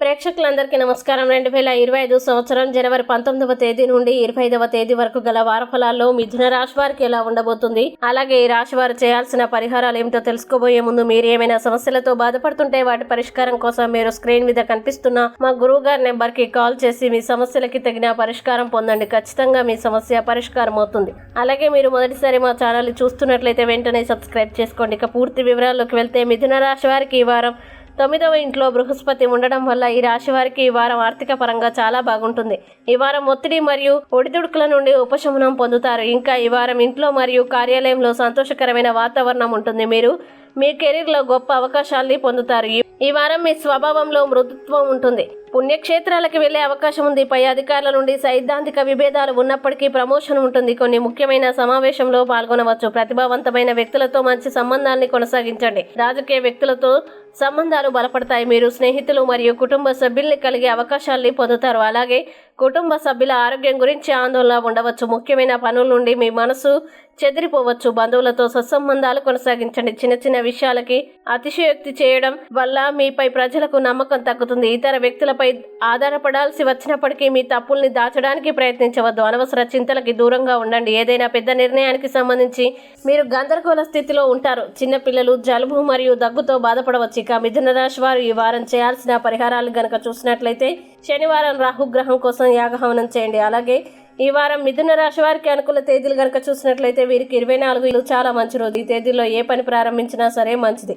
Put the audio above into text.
ప్రేక్షకులందరికీ నమస్కారం. రెండు వేల ఇరవై ఐదు సంవత్సరం జనవరి పంతొమ్మిదవ తేదీ నుండి ఇరవై ఐదవ తేదీ వరకు గల వార ఫలాల్లో మిథున రాశి వారికి ఎలా ఉండబోతుంది? అలాగే ఈ రాశి వారు చేయాల్సిన పరిహారాలు ఏమిటో తెలుసుకోబోయే ముందు మీరు ఏమైనా సమస్యలతో బాధపడుతుంటే వాటి పరిష్కారం కోసం మీరు స్క్రీన్ మీద కనిపిస్తున్న మా గురువు గారి నెంబర్కి కాల్ చేసి మీ సమస్యలకి తగిన పరిష్కారం పొందండి. ఖచ్చితంగా మీ సమస్య పరిష్కారం అవుతుంది. అలాగే మీరు మొదటిసారి మా ఛానల్ చూస్తున్నట్లయితే వెంటనే సబ్స్క్రైబ్ చేసుకోండి. ఇక పూర్తి వివరాల్లోకి వెళ్తే మిథున రాశి వారికి ఈ వారం తొమ్మిదవ ఇంట్లో బృహస్పతి ఉండడం వల్ల ఈ రాశి వారికి ఈ వారం ఆర్థిక పరంగా చాలా బాగుంటుంది. ఈ వారం ఒత్తిడి మరియు ఒడిదుడుకుల నుండి ఉపశమనం పొందుతారు. ఇంకా ఈ వారం ఇంట్లో మరియు కార్యాలయంలో సంతోషకరమైన వాతావరణం ఉంటుంది. మీరు మీ కెరీర్లో గొప్ప అవకాశాల్ని పొందుతారు. ఈ- ఈ వారం మీ స్వభావంలో మృదుత్వం ఉంటుంది. పుణ్యక్షేత్రాలకు వెళ్ళే అవకాశం ఉంది. పై అధికారుల నుండి సైద్ధాంతిక విభేదాలు ఉన్నప్పటికీ ప్రమోషన్ ఉంటుంది. కొన్ని ముఖ్యమైన సమావేశంలో పాల్గొనవచ్చు. ప్రతిభావంతమైన వ్యక్తులతో మంచి సంబంధాన్ని కొనసాగించండి. రాజకీయ వ్యక్తులతో సంబంధాలు బలపడతాయి. మీరు స్నేహితులు మరియు కుటుంబ సభ్యుల్ని కలిగే అవకాశాల్ని పొందుతారు. అలాగే కుటుంబ సభ్యుల ఆరోగ్యం గురించి ఆందోళన ఉండవచ్చు. ముఖ్యమైన పనుల నుండి మీ మనసు చెదిరిపోవచ్చు. బంధువులతో సత్సంబంధాలు కొనసాగించండి. చిన్న చిన్న విషయాలకి అతిశయోక్తి చేయడం వల్ల మీపై ప్రజలకు నమ్మకం తగ్గుతుంది. ఇతర వ్యక్తుల వ్యక్తులపై ఆధారపడాల్సి వచ్చినప్పటికీ మీ తప్పుల్ని దాచడానికి ప్రయత్నించవద్దు. అనవసర చింతలకి దూరంగా ఉండండి. ఏదైనా పెద్ద నిర్ణయానికి సంబంధించి మీరు గందరగోళ స్థితిలో ఉంటారు. చిన్నపిల్లలు జలుబు మరియు దగ్గుతో బాధపడవచ్చు. ఇక మిథున రాశి వారు ఈ వారం చేయాల్సిన పరిహారాలు గనక చూసినట్లయితే శనివారం రాహుగ్రహం కోసం యాగహవనం చేయండి. అలాగే ఈ వారం మిథున రాశి వారికి అనుకూల తేదీలు కనుక చూసినట్లయితే వీరికి ఇరవై నాలుగు ఇల్లు చాలా మంచి రోజు. ఈ తేదీల్లో ఏ పని ప్రారంభించినా సరే మంచిది.